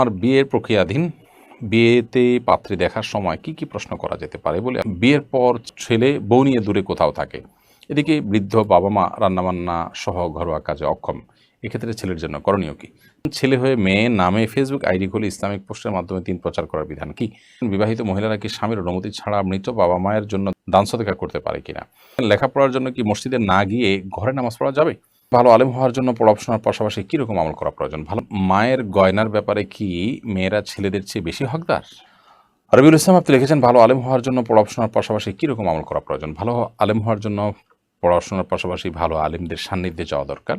আমার বিয়ের প্রক্রিয়াধীন, বিয়েতে পাত্রী দেখার সময় কি কি প্রশ্ন করা যেতে পারে বলে বিয়ের পর ছেলে বউ নিয়ে দূরে কোথাও থাকে। এদিকে বৃদ্ধ বাবা মা রান্নাবান্না সহ ঘরোয়া কাজে অক্ষম। এক্ষেত্রে ছেলের জন্য করণীয় কি? ছেলে হয়ে মেয়ে নামে ফেসবুক আইডি খুলে ইসলামিক পোস্টের মাধ্যমে তিন প্রচার করার বিধান কি? বিবাহিত মহিলারা কি স্বামীর অনুমতি ছাড়া মৃত বাবা মায়ের জন্য দান সদেকা করতে পারে কিনা? লেখাপড়ার জন্য কি মসজিদে না গিয়ে ঘরে নামাজ পড়া যাবে? ভালো আলেম হওয়ার জন্য পড়াশোনার পাশাপাশি কীরকম আমল করা প্রয়োজন? ভালো মায়ের গয়নার ব্যাপারে কি মেয়েরা ছেলেদের চেয়ে বেশি হকদার? রবিউল ইসলাম আপনি লিখেছেন ভালো আলেম হওয়ার জন্য পড়াশোনার পাশাপাশি কীরকম আমল করা প্রয়োজন? ভালো আলেম হওয়ার জন্য পড়াশোনার পাশাপাশি ভালো আলেমদের সান্নিধ্যে যাওয়া দরকার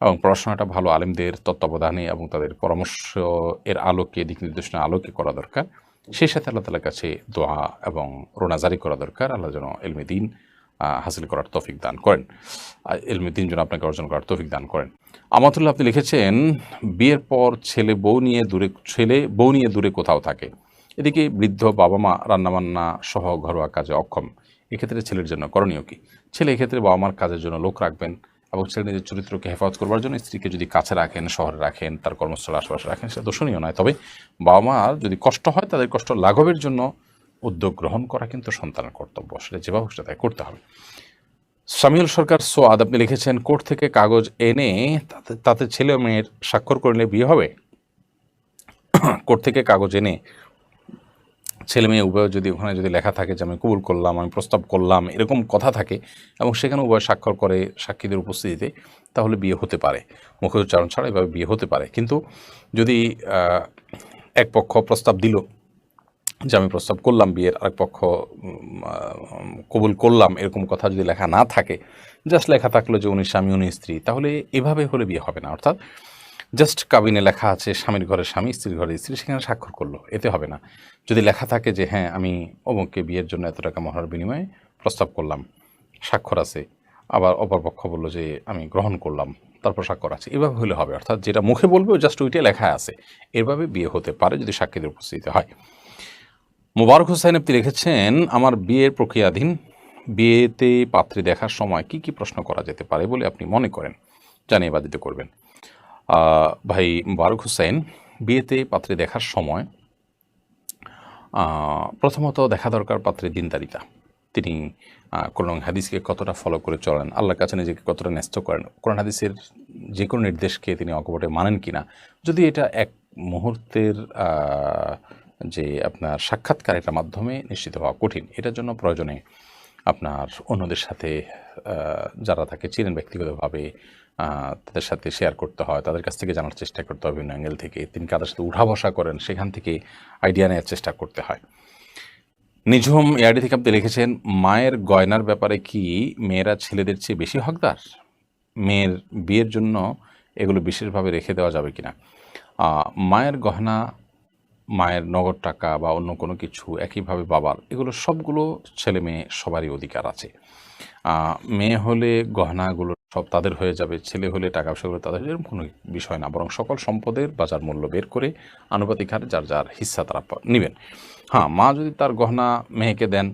এবং পড়াশোনাটা ভালো আলেমদের তত্ত্বাবধানে এবং তাদের পরামর্শ এর আলোকে দিক নির্দেশনা আলোকে করা দরকার। সেই সাথে আল্লাহ তালার কাছে দোয়া এবং রোনাজারি করা দরকার। আল্লাহ যেন এলমে দিন আহ, হাসিল করার তৌফিক দান করেন। এলমে দিন আপনাকে অর্জন করার তৌফিক দান করেন। আমাতুল্লাহ, আপনি লিখেছেন, বিয়ের পর ছেলে বউ নিয়ে দূরে, ছেলে বউ নিয়ে দূরে কোথাও থাকে। এদিকে বৃদ্ধ বাবা মা রান্নাবান্না সহ ঘরোয়া কাজে অক্ষম। এক্ষেত্রে ছেলের জন্য করণীয় কি? ছেলে এক্ষেত্রে বাবা মার কাজের জন্য লোক রাখবেন এবং ছেলে নিজের চরিত্রকে হেফাজত করবার জন্য স্ত্রীকে যদি কাছে রাখেন, শহরে রাখেন, তার কর্মস্থল আশেপাশে রাখেন, সেটা দোষণীয় নয়। তবে বাবা মার যদি কষ্ট হয়, তাদের কষ্ট লাঘবের জন্য উদ্যোগ গ্রহণ করা কিন্তু সন্তানের কর্তব্য। সেটা যেভাবে সেটা তাকে করতে হবে। সামিউল সরকার, সোয়াদ, আপনি লিখেছেন, কোর্ট থেকে কাগজ এনে তাতে তাতে ছেলে মেয়ের স্বাক্ষর করলে বিয়ে হবে? কোর্ট থেকে কাগজ এনে ছেলে মেয়ে উভয় যদি, ওখানে যদি লেখা থাকে যে, আমি কবুল করলাম, আমি প্রস্তাব করলাম, এরকম কথা থাকে, এবং সেখানে উভয় স্বাক্ষর করে সাক্ষীদের উপস্থিতিতে, তাহলে বিয়ে হতে পারে। মুখ উচ্চারণ ছাড়া এভাবে বিয়ে হতে পারে। কিন্তু যদি এক পক্ষ প্রস্তাব দিল যে আমি প্রস্তাব করলাম, বিয়ের আরেক পক্ষ কবুল করলাম, এরকম কথা যদি লেখা না থাকে জাস্ট লেখা থাকল যে উনি স্বামী, উনি স্ত্রী, তাহলে এভাবে হলে বিয়ে হবে না। অর্থাৎ জাস্ট কাবিনে লেখা আছে, স্বামীর ঘরে স্বামী, স্ত্রীর ঘরে স্ত্রী, সেখানে স্বাক্ষর করল, এতে হবে না। যদি লেখা থাকে যে হ্যাঁ আমি অমুককে বিয়ের জন্য এত টাকা মহার বিনিময়ে প্রস্তাব করলাম, স্বাক্ষর আছে। আবার অপরপক্ষ বলল যে, আমি গ্রহণ করলাম, তারপর স্বাক্ষর আছে। এভাবে হলে হবে। অর্থাৎ যেটা মুখে বলবে জাস্ট ওইটা লেখা আছে। এভাবে বিয়ে হতে পারে যদি সাক্ষীদের উপস্থিতি হয়। মোবারক হোসেন আপনি লিখেছেন, আমার বিয়ের প্রক্রিয়াধীন, বিয়েতে পাত্রী দেখার সময় কি কি প্রশ্ন করা যেতে পারে বলে আপনি মনে করেন? জানিয়ে বাধিত করবেন। ভাই মোবারক হোসেন, বিয়েতে পাত্রী দেখার সময় প্রথমত দেখা দরকার পাত্রের দিনদারিতা তিনি কোরআন হাদিসকে কতটা ফলো করে চলেন, আল্লাহর কাছে নিজেকে কতটা ন্যস্ত করেন, কোরআন হাদিসের যে কোনো নির্দেশকে তিনি অকপটে মানেন কিনা? যদি এটা এক মুহূর্তের যে আপনার সাক্ষাৎকার একটা মাধ্যমে নিশ্চিত হওয়া কঠিন। এটার জন্য প্রয়োজনে আপনার অন্যদের সাথে যারা তাকে চিনেন ব্যক্তিগতভাবে তাদের সাথে শেয়ার করতে হয়, তাদের কাছ থেকে জানার চেষ্টা করতে হয় বিভিন্ন অ্যাঙ্গেল থেকে। তিনি কাদের সাথে উঠা বসা করেন, সেখান থেকে আইডিয়া নেওয়ার চেষ্টা করতে হয়। নিঝুম এআইডি থেকে আপনি লিখেছেন, মায়ের গয়নার ব্যাপারে কি মেয়েরা ছেলেদের চেয়ে বেশি হকদার? মেয়ের বিয়ের জন্য এগুলো বিশেষভাবে রেখে দেওয়া যাবে কিনা? মায়ের গহনা মায়ের নগদ টাকা বা অন্য কোনো কিছু একইভাবে বাবার, এগুলো সবগুলো ছেলে মেয়ে সবারই অধিকার আছে। মেয়ে হলে গহনাগুলো সব তাদের হয়ে যাবে, ছেলে হলে টাকা পয়সাগুলো তাদের, এরকম কোনো বিষয় না। বরং সকল সম্পদের বাজার মূল্য বের করে আনুপাতিক হারে যার যার হিস্সা তারা নেবেন। হ্যাঁ মা যদি তার গহনা মেয়েকে দেন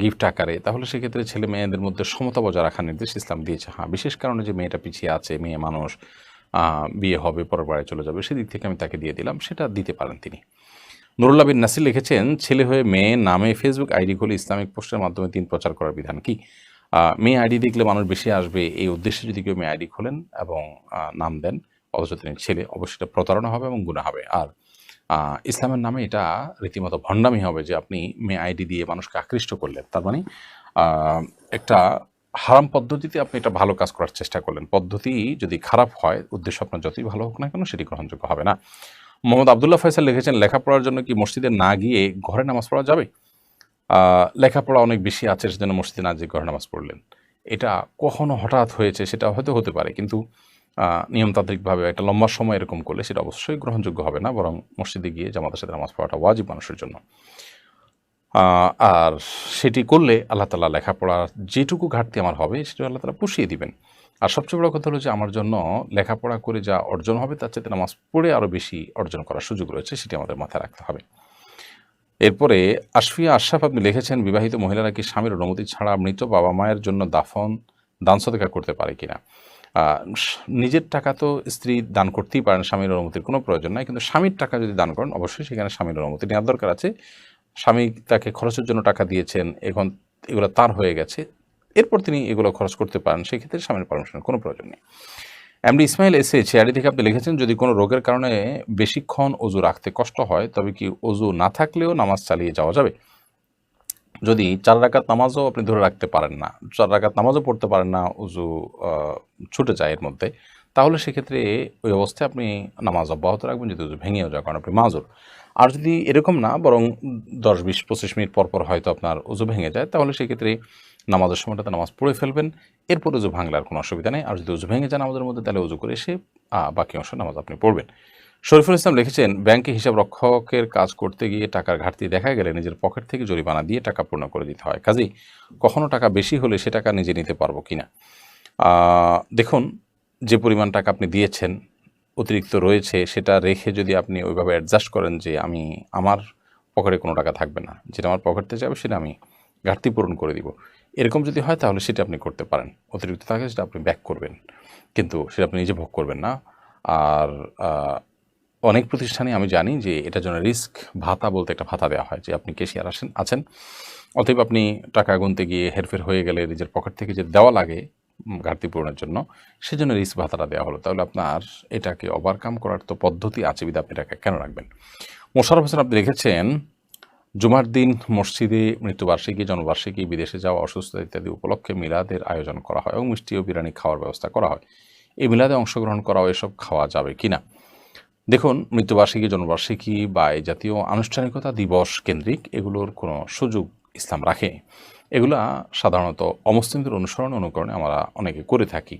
গিফট আকারে, তাহলে সেক্ষেত্রে ছেলে মেয়েদের মধ্যে সমতা বজায় রাখার নির্দেশ ইসলাম দিয়েছে। হ্যাঁ বিশেষ কারণে যে মেয়েটা পিছিয়ে আছে, মেয়ে মানুষ বিয়ে হবে, পরের বাড়ি চলে যাবে, সেদিক থেকে আমি তাকে দিয়ে দিলাম, সেটা দিতে পারেন তিনি। নুরুল্লাহ বিন নাসির লিখেছেন, ছেলে হয়ে মেয়ে নামে ফেসবুক আইডি খুলে ইসলামিক পোস্টের মাধ্যমে দিন প্রচার করার বিধান কি? মেয়ে আইডি দেখলে মানুষ বেশি আসবে এই উদ্দেশ্যে যদি কেউ মেয়ে আইডি খোলেন এবং নাম দেন, অথচ তিনি ছেলে, অবশ্যই এটা প্রতারণা হবে এবং গুণা হবে। আর ইসলামের নামে এটা রীতিমতো ভণ্ডামি হবে যে আপনি মেয়ে আইডি দিয়ে মানুষকে আকৃষ্ট করলেন। তার মানে একটা হারাম পদ্ধতিতে আপনি এটা ভালো কাজ করার চেষ্টা করলেন। পদ্ধতি যদি খারাপ হয়, উদ্দেশ্য আপনার যতই ভালো হোক না কেন, সেটি গ্রহণযোগ্য হবে না। মোহাম্মদ আবদুল্লাহ ফয়সাল লিখেছেন, লেখাপড়ার জন্য কি মসজিদে না গিয়ে ঘরে নামাজ পড়া যাবে? লেখাপড়া অনেক বেশি আছে সেজন্য মসজিদে না গিয়ে ঘরে নামাজ পড়লেন। এটা কখনো হঠাৎ হয়েছে সেটা হয়তো হতে পারে, কিন্তু নিয়মতান্ত্রিকভাবে একটা লম্বা সময় এরকম করলে সেটা অবশ্যই গ্রহণযোগ্য হবে না, বরং মসজিদে গিয়ে জামাতের সাথে নামাজ পড়াটা ওয়াজিব মানুষের জন্য। আর সেটি করলে আল্লাহ তালা লেখাপড়ার যেটুকু ঘাটতি আমার হবে সেটা আল্লাহ তালা পুষিয়ে দিবেন। আর সবচেয়ে বড় কথা হলো যে আমার জন্য লেখাপড়া করে যা অর্জন হবে, তার চাইতে নামাজ পড়ে আরও বেশি অর্জন করার সুযোগ রয়েছে, সেটি আমাদের মাথায় রাখতে হবে। এরপরে, আশফিয়া আশরাফ আপনি লিখেছেন, বিবাহিত মহিলারা কি স্বামীর অনুমতি ছাড়া মৃত বাবা মায়ের জন্য দাফন, দান সদেকা করতে পারে কিনা? নিজের টাকা তো স্ত্রী দান করতেই পারেন, স্বামীর অনুমতির কোনো প্রয়োজন নাই, কিন্তু স্বামীর টাকা যদি দান করেন, অবশ্যই সেখানে স্বামীর অনুমতি নেওয়ার দরকার আছে। স্বামী তাকে খরচের জন্য টাকা দিয়েছেন, এখন এগুলো তার হয়ে গেছে এরপর তিনি এগুলো খরচ করতে পারেন, সেক্ষেত্রে স্বামীর পারমিশনের কোনো প্রয়োজন নেই। এমডি ইসমাইল এসে চেয়ারি থেকে আপনি লিখেছেন, যদি কোনো রোগের কারণে বেশিক্ষণ অজু রাখতে কষ্ট হয়, তবে কি অজু না থাকলেও নামাজ চালিয়ে যাওয়া যাবে? যদি চার রাকাত নামাজও আপনি ধরে রাখতে পারেন না, চার রাকাত নামাজও পড়তে পারেন না উজু ছুটে যায় এর মধ্যে, তাহলে সেক্ষেত্রে ওই অবস্থায় আপনি নামাজ অব্যাহত রাখবেন, যদি উজু ভেঙেও যায়, কারণ আপনি মাজুর। আর যদি এরকম না, বরং দশ, বিশ, পঁচিশ মিনিট পর পর হয়তো আপনার উজু ভেঙে যায়, তাহলে সেক্ষেত্রে নামাজের সময়টাতে নামাজ পড়ে ফেলবেন। এরপর উজু ভাঙলে আর কোনো অসুবিধা নেই। আর যদি উজু ভেঙে যান আমাদের মধ্যে, তাহলে উজু করে এসে বাকি অংশ নামাজ আপনি পড়বেন। শরীফুল ইসলাম লিখেছেন, ব্যাংকে হিসাব রক্ষকের কাজ করতে গিয়ে টাকার ঘাটতি দেখা গেলে নিজের পকেট থেকে জরিমানা দিয়ে টাকা পূর্ণ করে দিতে হয়। কাজেই কখনো টাকা বেশি হলে সে টাকা নিজে নিতে পারব কি না? দেখুন, যে পরিমাণ টাকা আপনি দিয়েছেন, অতিরিক্ত রয়েছে, সেটা রেখে যদি আপনি ওইভাবে অ্যাডজাস্ট করেন যে আমি আমার পকেটে কোনো টাকা থাকবে না, যেটা আমার পকেটে যাবে, সেটা আমি ঘাটতি পূরণ করে দিব। এরকম যদি হয় তাহলে সেটা আপনি করতে পারেন। অতিরিক্ত থাকে সেটা আপনি ব্যাক করবেন। কিন্তু সেটা আপনি নিজে ভোগ করবেন না। আর অনেক প্রতিষ্ঠানে আমি জানি যে এটার জন্য রিস্ক ভাতা বলতে একটা ভাতা দেওয়া হয় যে আপনি কেশিয়ার আসেন, আছেন। অতএব আপনি টাকা গুনতে গিয়ে হেরফের হয়ে গেলে নিজের পকেট থেকে যে দেওয়া লাগে ঘাটতি পূরণের জন্য, সেজন্য রিস্ক ভাতাটা দেওয়া হলো। তাহলে আপনার এটাকে ওভারকাম করার তো পদ্ধতি আছে বিধা আপনি এটাকে কেন রাখবেন? মোশারফ হোসেন আপনি লিখেছেন জুমার দিন, মসজিদে, মৃত্যুবার্ষিকী, জন্মবার্ষিকী, বিদেশে যাওয়া, অসুস্থতা ইত্যাদি উপলক্ষে মিলাদের আয়োজন করা হয় এবং মিষ্টি ও বিরিয়ানি খাওয়ার ব্যবস্থা করা হয়। এই মিলাদে অংশগ্রহণ করা ও এসব খাওয়া যাবে কি না দেখুন, মৃত্যুবার্ষিকী, জন্মবার্ষিকী বা এই জাতীয় আনুষ্ঠানিকতা দিবস কেন্দ্রিক এগুলোর কোনো সুযোগ ইসলাম রাখে। এগুলা সাধারণত অমুসলিমদের অনুসরণ অনুকরণে আমরা অনেকে করে থাকি।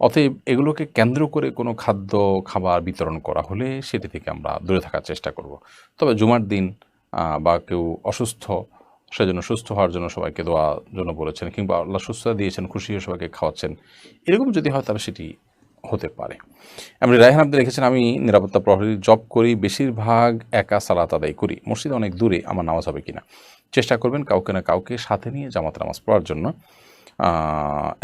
অতএব এগুলোকে কেন্দ্র করে কোনো খাদ্য, খাবার বিতরণ করা হলে সেটি থেকে আমরা দূরে থাকার চেষ্টা করব। তবে জুমার দিন বা কেউ অসুস্থ, সেজন্য সুস্থ হওয়ার জন্য সবাইকে দোয়া জন্য বলেছেন কিংবা আল্লাহ সুস্থতা দিয়েছেন, খুশি হয়ে সবাইকে খাওয়াচ্ছেন। এরকম যদি হয় তাহলে সেটি হতে পারে। আমি রায়হান আপনি রেখেছেন আমি নিরাপত্তা প্রহরীর জব করি, বেশিরভাগ একা সালাত আদায় করি। মসজিদ অনেক দূরে, আমার নামাজ হবে কিনা? চেষ্টা করবেন কাউকে না কাউকে সাথে নিয়ে জামাত নামাজ পড়ার জন্য।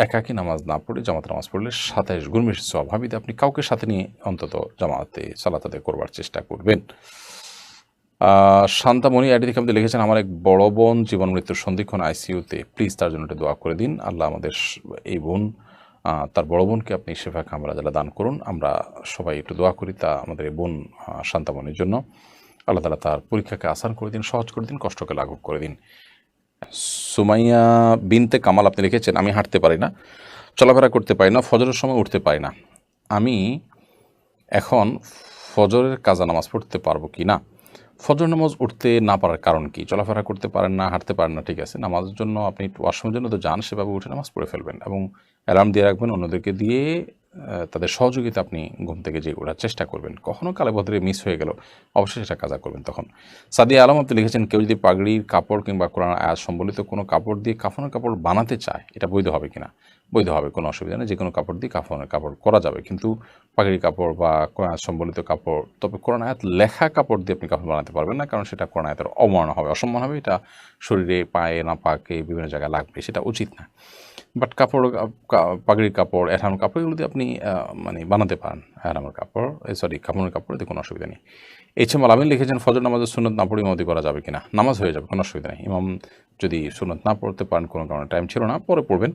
একাকী নামাজ না পড়ে জামাত নামাজ পড়লে সাতাইশ গুণ বেশি স্বভাবিত আপনি কাউকে সাথে নিয়ে অন্তত জামাতে সালাত আদায় করবার চেষ্টা করবেন। শান্তামণি আইডি থেকে আপনি লিখেছেন, আমার এক বড় বোন জীবন মৃত্যুর সন্ধিক্ষণ আইসিইউতে প্লিজ তার জন্য একটু দোয়া করে দিন। আল্লাহ আমাদের এই বোন তার বড় বোনকে আপনি শেফা কামরা যারা দান করুন। আমরা সবাই একটু দোয়া করি তা আমাদের এই বোন শান্তামণির জন্য। আল্লাহ তালা তার পরীক্ষাকে আসান করে দিন, সহজ করে দিন, কষ্টকে লাঘব করে দিন। সুমাইয়া বিনতে কামাল আপনি লিখেছেন, আমি হাঁটতে পারি না, চলাফেরা করতে পারি না, ফজরের সময় উঠতে পারি না। আমি এখন ফজরের কাজা নামাজ পড়তে পারব কি না? ফজর নামাজ উঠতে না পারার কারণ কি? চলাফেরা করতে পারেন না, হাঁটতে পারেন না, ঠিক আছে। নামাজের জন্য আপনি ওয়াশরুমের জন্য তো যান, সেভাবে উঠে নামাজ পড়ে ফেলবেন এবং অ্যালার্ম দিয়ে রাখবেন, অন্যদেরকে দিয়ে তাদের সহযোগিতা আপনি ঘুম থেকে জেগে ওঠার চেষ্টা করবেন। কখনও কালে বদলে মিস হয়ে গেল, অবশ্যই সেটা কাজা করবেন তখন। সাদিয়া আলম আপনি লিখেছেন, কেউ যদি পাগড়ির কাপড় কিংবা কোরআন আয়াত সম্বলিত কোনো কাপড় দিয়ে কাফনের কাপড় বানাতে চায়, এটা বৈধ হবে কিনা? বৈধ হবে কোনো অসুবিধা নেই যে কোনো কাপড় দিয়ে কাফনের কাপড় করা যাবে। কিন্তু পাগড়ি কাপড় বা সম্বলিত কাপড়, তবে কোরআন লেখা কাপড় দিয়ে আপনি কাপড় বানাতে পারবেন না, কারণ সেটা কোরআন আয়াতের অবমাননা হবে, অসম্মান হবে। এটা শরীরে, পায়ে, না পাকে, বিভিন্ন জায়গায় লাগবে, সেটা উচিত না। বাট কাপড় পাগড়ির কাপড়, এঠানোর কাপড়, এগুলো দিয়ে আপনি মানে বানাতে পারেন। এঠানোর কাপড় সরি কাপড়ের কাপড় এতে কোনো অসুবিধা নেই। এইচ এম আলামিন লিখেছেন, ফজর নামাজের সুনত না পড়ে ইমামতি করা যাবে কিনা? নামাজ হয়ে যাবে, কোনো অসুবিধা নেই। ইমাম যদি সুনত না পড়তে পারেন, কোনো কারণে টাইম ছিল না, পরে পড়বেন।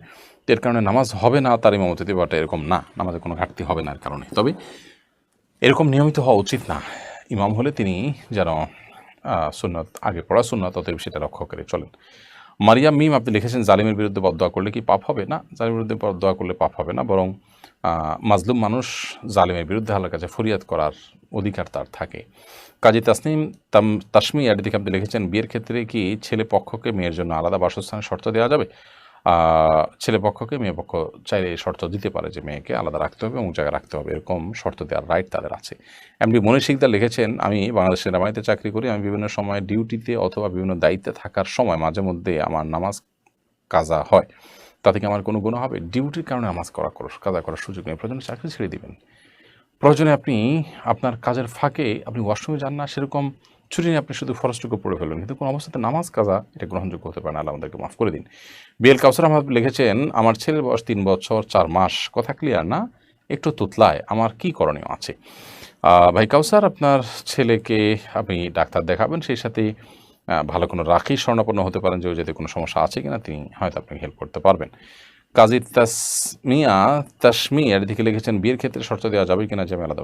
এর কারণে নামাজ হবে না, তার ইমামতিতে বাট এরকম না, নামাজে কোনো ঘাটতি হবে না এর কারণে। তবে এরকম নিয়মিত হওয়া উচিত না। ইমাম হলে তিনি যেন সুনত সুন্নত আগে পড়া, সুন্নত অতএব সেটা লক্ষ্য করে চলেন। মারিয়াম মিম, আপনি লিখেছেন জালিমের বিরুদ্ধে বদয়া করলে কি পাপ হবে? না, জালিমের বিরুদ্ধে বদয়া করলে পাপ হবে না, বরং মাজলুম মানুষ জালিমের বিরুদ্ধে আল্লাহর কাছে ফরিয়াদ করার অধিকার তার থাকে। কাজী তাসনিম তাম তাসমি আডি দিকে আপনি লিখেছেন, বিয়ের ক্ষেত্রে কি ছেলে পক্ষকে মেয়ের জন্য আলাদা বাসস্থানের শর্ত দেওয়া যাবে? ছেলে পক্ষকে মেয়ে পক্ষ চাইলে এই শর্ত দিতে পারে যে মেয়েকে আলাদা রাখতে হবে এবং জায়গায় রাখতে হবে। এরকম শর্ত দেওয়ার রাইট তাদের আছে। এমডি মনীষ শিকদার লিখেছেন, আমি বাংলাদেশ সেনাবাহিনীতে চাকরি করি, আমি বিভিন্ন সময় ডিউটিতে অথবা বিভিন্ন দায়িত্বে থাকার সময় মাঝে মধ্যে আমার নামাজ কাজা হয়। তাতে কি আমার কোনো গুণ হবে? ডিউটির কারণে নামাজ করা করো, কাজা করার সুযোগ নেই। প্রয়োজনে চাকরি ছেড়ে দিবেন। প্রয়োজনে আপনি আপনার কাজের ফাঁকে আপনি ওয়াশরুমে যান না, সেরকম ছুটি নিয়ে আপনি শুধু ফরজটুকু পড়ে ফেলবেন কিন্তু কোনো অবস্থাতে নামাজ, কাজা, এটা গ্রহণযোগ্য হতে পারে না, আল্লাহ আমাদেরকে মাফ করে দিন। বিএল কাউসার আহমদ লিখেছেন, আমার ছেলের বয়স তিন বছর, চার মাস। কথা ক্লিয়ার না? একটু তুতলায়। আমার কি করণীয় আছে? ভাই কাউসার, আপনার ছেলেকে আপনি ডাক্তার দেখাবেন, সেই সাথে ভালো কোনো রাখি স্বর্ণাপন্ন হতে পারেন, যে যাতে কোনো সমস্যা আছে কিনা, তিনি হয়তো আপনাকে হেল্প করতে পারবেন। কাজী তাসমিয়া, তাসমিয়ার দিকে লিখেছেন, বিয়ের ক্ষেত্রে শর্ত দেওয়া যাবে কিনা, যে আমি আলাদা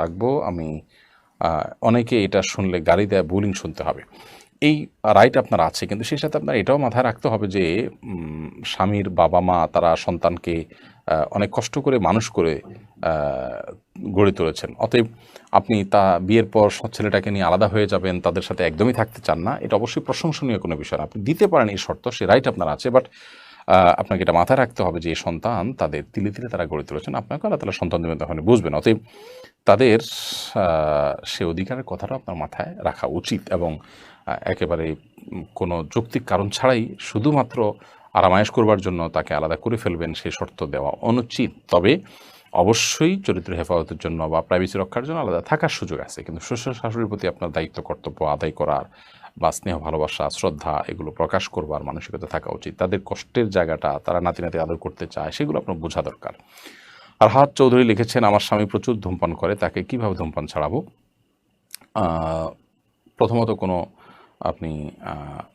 রাখব, আমি অনেকে এটা শুনলে গাড়ি দেয় বুলিং শুনতে হবে। এই রাইট আপনার আছে, কিন্তু সেই সাথে আপনার এটাও মাথায় রাখতে হবে যে স্বামীর বাবা মা, তারা সন্তানকে অনেক কষ্ট করে, মানুষ করে গড়ে তুলেছেন। অতএব আপনি তা বিয়ের পর সৎ ছেলেটাকে নিয়ে আলাদা হয়ে যাবেন, তাদের সাথে একদমই থাকতে চান না। এটা অবশ্যই প্রশংসনীয় কোনো বিষয় আপনি দিতে পারেন এই শর্ত সে রাইট আপনার আছে বাট আপনাকে এটা মাথায় রাখতে হবে যে, সন্তান তাদের তিলে তিলে তারা গড়ে তুলেছেন। আপনাকে আল্লাহ তালা সন্তান দেবেন তখন বুঝবেন। অতএব তাদের সে অধিকারের কথাটা আপনার মাথায় রাখা উচিত এবং একেবারে কোনো যৌক্তিক কারণ ছাড়াই শুধুমাত্র আরামায়েশ করবার জন্য তাকে আলাদা করে ফেলবেন সেই শর্ত দেওয়া অনুচিত। তবে অবশ্যই চরিত্র হেফাজতের জন্য বা প্রাইভেসি রক্ষার জন্য আলাদা থাকার সুযোগ আছে। কিন্তু শ্বশুর শাশুড়ির প্রতি আপনার দায়িত্ব, কর্তব্য আদায় করার বা স্নেহ, ভালোবাসা, শ্রদ্ধা এগুলো প্রকাশ করবার মানসিকতা থাকা উচিত। তাদের কষ্টের জায়গাটা তারা নাতি নাতি আদর করতে চায় সেগুলো আপনার বোঝা দরকার। আর হাত চৌধুরী লিখেছেন, আমার স্বামী প্রচুর ধূমপান করে, তাকে কীভাবে ধূমপান ছাড়াবো? প্রথমত কোনো আপনি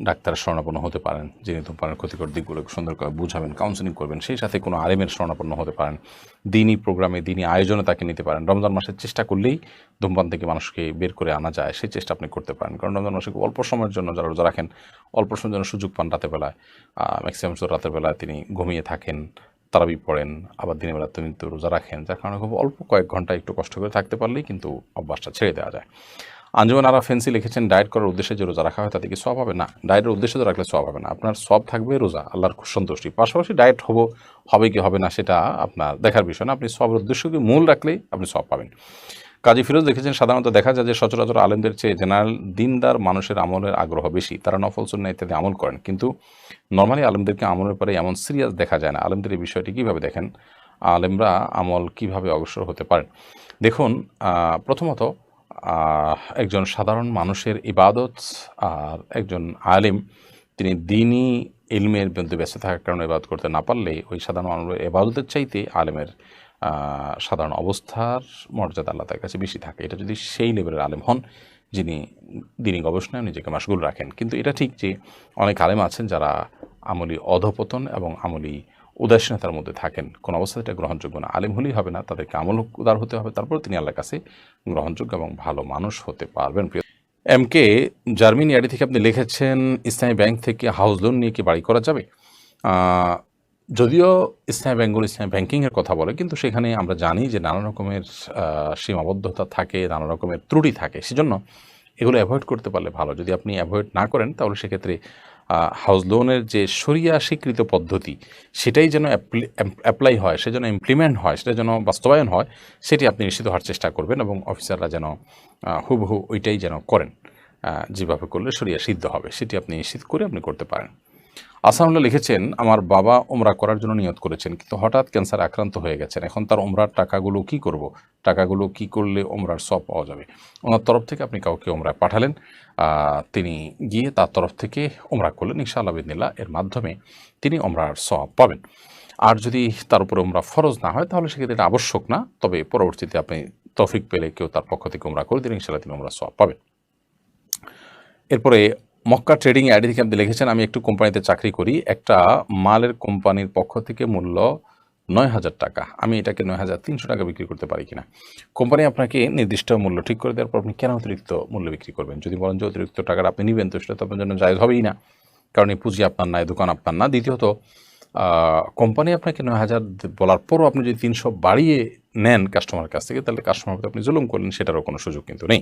ডাক্তারের শরণাপন্ন হতে পারেন, যিনি ধূমপানের ক্ষতিকর দিকগুলো সুন্দর করে বুঝাবেন কাউন্সিলিং করবেন, সেই সাথে কোনো আরেমের শরণাপন্ন হতে পারেন, দিনই প্রোগ্রামে দিনই আয়োজনে তাকে নিতে পারেন। রমজান মাসের চেষ্টা করলেই ধূমপান থেকে মানুষকে বের করে আনা যায়, সেই চেষ্টা আপনি করতে পারেন। কারণ রমজান মাসে অল্প সময়ের জন্য যারা রোজা রাখেন, অল্প সময়ের জন্য সুযোগ পান রাতের বেলায়। ম্যাক্সিমাম রাতের বেলায় তিনি ঘুমিয়ে থাকেন, তারাবি পড়েন, আবার দিনের বেলা তিনি তো রোজা রাখেন, যার কারণে খুব অল্প কয়েক ঘণ্টা একটু কষ্ট করে থাকতে পারলেই কিন্তু অভ্যাসটা ছেড়ে দেওয়া যায়। আঞ্জুমান আরা ফেন্সি লিখেছেন, ডায়েট করার উদ্দেশ্যে যে রোজা রাখা হয় তাতে কি সব হবে? না, ডায়েটের উদ্দেশ্যে তো রাখলে সব হবে না। আপনার সব থাকবে রোজা, আল্লাহর খুব সন্তুষ্টি। পাশাপাশি ডায়েট হব, হবে কি হবে না সেটা আপনার দেখার বিষয় না। আপনি সবের উদ্দেশ্যকে মূল রাখলেই আপনি সব পাবেন। কাজী ফিরোজ দেখেছেন সাধারণত দেখা যায় যে সচরাচর আলেমদের চেয়ে জেনারেল দিনদার মানুষের আমলের আগ্রহ বেশি। তারা নফল সুন্না ইত্যাদি আমল করেন। কিন্তু নর্মালি আলেমদেরকে আমলের পরে এমন সিরিয়াস দেখা যায় না। আলেমদের এই বিষয়টি কীভাবে দেখেন? আলেমরা আমল কীভাবে অগ্রসর হতে পারেন? দেখুন প্রথমত একজন সাধারণ মানুষের ইবাদত আর একজন আলেম, তিনি দিনই ইলমের মধ্যে ব্যস্ত থাকার কারণে ইবাদত করতে না পারলে ওই সাধারণ মানুষের এবাদতের চাইতে আলেমের সাধারণ অবস্থার মর্যাদা আল্লাহ তার কাছে বেশি থাকে। এটা যদি সেই লেভেলের আলেম হন, যিনি দিনই গবেষণায় নিজেকে মাসগুল রাখেন। কিন্তু এটা ঠিক যে অনেক আলেম আছেন যারা আমলি অধপতন এবং আমলি উদাসীনতার মধ্যে থাকেন। কোনো অবস্থাতে এটা গ্রহণযোগ্য না। আলেম হলেই হবে না, তাদেরকে আমল উদার হতে হবে। তারপর তিনি আল্লাহর কাছে গ্রহণযোগ্য এবং ভালো মানুষ হতে পারবেন। প্রিয় এম কে জার্মানি আইডি থেকে আপনি লিখেছেন, ইসলামী ব্যাংক থেকে হাউস লোন নিয়ে কি বাড়ি করা যাবে? যদিও ইসলামী ব্যাংকগুলো ইসলামী ব্যাংকিংয়ের কথা বলে, কিন্তু সেখানে আমরা জানি যে নানা রকমের সীমাবদ্ধতা থাকে, নানা রকমের ত্রুটি থাকে। সেজন্য এগুলো অ্যাভয়েড করতে পারলে ভালো। যদি আপনি অ্যাভয়েড না করেন, তাহলে সেক্ষেত্রে হাউস লোনের যে সরিয়া স্বীকৃত পদ্ধতি, সেটাই যেন অ্যাপ্লাই হয় সে যেন ইমপ্লিমেন্ট হয়, সেটা যেন বাস্তবায়ন হয়, সেটি আপনি নিশ্চিত হওয়ার চেষ্টা করবেন এবং অফিসাররা যেন হুবহু ওইটাই যেন করেন। যেভাবে করলে সরিয়া সিদ্ধ হবে, সেটি আপনি নিশ্চিত করে আপনি করতে পারেন। আসামুল্লাহ লিখেছেন, আমার বাবা ওমরা করার জন্য নিয়ত করেছেন, কিন্তু হঠাৎ ক্যান্সার আক্রান্ত হয়ে গেছেন। এখন তার ওমরার টাকাগুলো কি করব? টাকাগুলো কি করলে ওমরার সব পাওয়া যাবে? ওনার তরফ থেকে আপনি কাউকে ওমরায় পাঠালেন তিনি গিয়ে তার তরফ থেকে ওমরা করলেন। ইনশাআল্লাহ বিদিল্লা এর মাধ্যমে তিনি ওমরার সব পাবেন। আর যদি তার উপরে ওমরা ফরজ না হয়, তাহলে সেক্ষেত্রে আবশ্যক না। তবে পরবর্তীতে আপনি তৌফিক পেলে কেউ তার পক্ষ থেকে ওমরা করে দিলেন ইনশাআল্লাহ তিনি ওমরা সব পাবেন। এরপরে মক্কা ট্রেডিং আইডি থেকে আপনি লিখেছেন, আমি একটু কোম্পানিতে চাকরি করি। একটা মালের কোম্পানির পক্ষ থেকে মূল্য নয় হাজার টাকা। আমি এটাকে নয় হাজার তিনশো টাকা বিক্রি করতে পারি কিনা। কোম্পানি আপনাকে নির্দিষ্ট মূল্য ঠিক করে দেওয়ার পর আপনি কেন অতিরিক্ত মূল্য বিক্রি করবেন? যদি বলেন যে অতিরিক্ত টাকাটা আপনি নেবেন, তো সেটা তো আপনার জন্য জায়জ হবেই না। কারণ এই পুঁজি আপনার না দোকান আপনার না। দ্বিতীয়ত কোম্পানি আপনাকে নয় হাজার বলার পরও আপনি যদি তিনশো বাড়িয়ে নেন কাস্টমার কাছ থেকে, তাহলে কাস্টমার আপনি জুলুম করলেন, সেটারও কোনো সুযোগ কিন্তু নেই।